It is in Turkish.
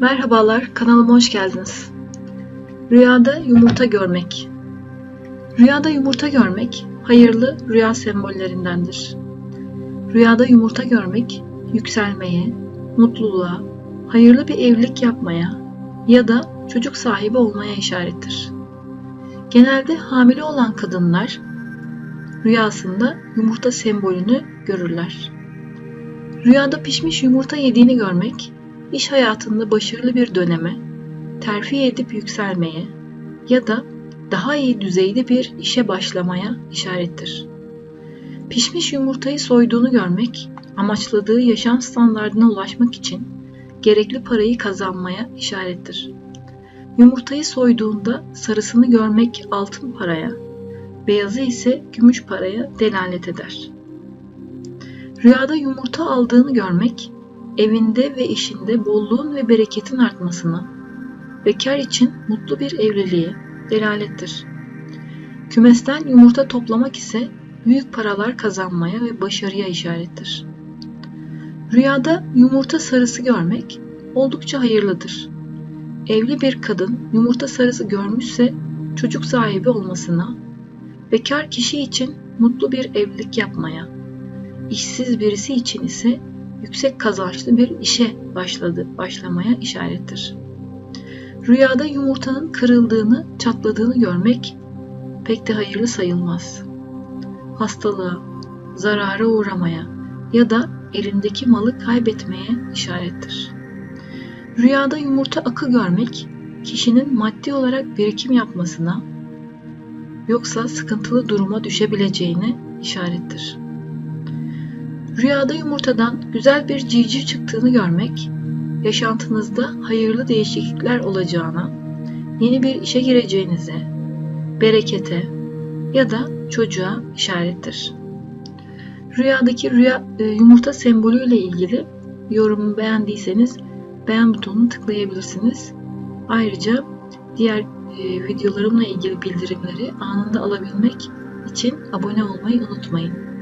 Merhabalar, kanalıma hoş geldiniz. Rüyada yumurta görmek. Rüyada yumurta görmek hayırlı rüya sembollerindendir. Rüyada yumurta görmek yükselmeye, mutluluğa, hayırlı bir evlilik yapmaya ya da çocuk sahibi olmaya işarettir. Genelde hamile olan kadınlar rüyasında yumurta sembolünü görürler. Rüyada pişmiş yumurta yediğini görmek iş hayatında başarılı bir döneme, terfi edip yükselmeye ya da daha iyi düzeyde bir işe başlamaya işarettir. Pişmiş yumurtayı soyduğunu görmek, amaçladığı yaşam standardına ulaşmak için gerekli parayı kazanmaya işarettir. Yumurtayı soyduğunda sarısını görmek altın paraya, beyazı ise gümüş paraya delalet eder. Rüyada yumurta aldığını görmek, evinde ve işinde bolluğun ve bereketin artmasına, bekar için mutlu bir evliliğe delalettir. Kümesten yumurta toplamak ise büyük paralar kazanmaya ve başarıya işarettir. Rüyada yumurta sarısı görmek oldukça hayırlıdır. Evli bir kadın yumurta sarısı görmüşse çocuk sahibi olmasına, bekar kişi için mutlu bir evlilik yapmaya, işsiz birisi için ise yüksek kazançlı bir işe başladı, başlamaya işarettir. Rüyada yumurtanın kırıldığını, çatladığını görmek pek de hayırlı sayılmaz. Hastalığa, zarara uğramaya ya da elindeki malı kaybetmeye işarettir. Rüyada yumurta akı görmek kişinin maddi olarak birikim yapmasına yoksa sıkıntılı duruma düşebileceğine işarettir. Rüyada yumurtadan güzel bir civciv çıktığını görmek, yaşantınızda hayırlı değişiklikler olacağına, yeni bir işe gireceğinize, berekete ya da çocuğa işarettir. Rüyadaki rüya e, yumurta sembolüyle ilgili yorumu beğendiyseniz beğen butonuna tıklayabilirsiniz. Ayrıca diğer e, videolarımla ilgili bildirimleri anında alabilmek için abone olmayı unutmayın.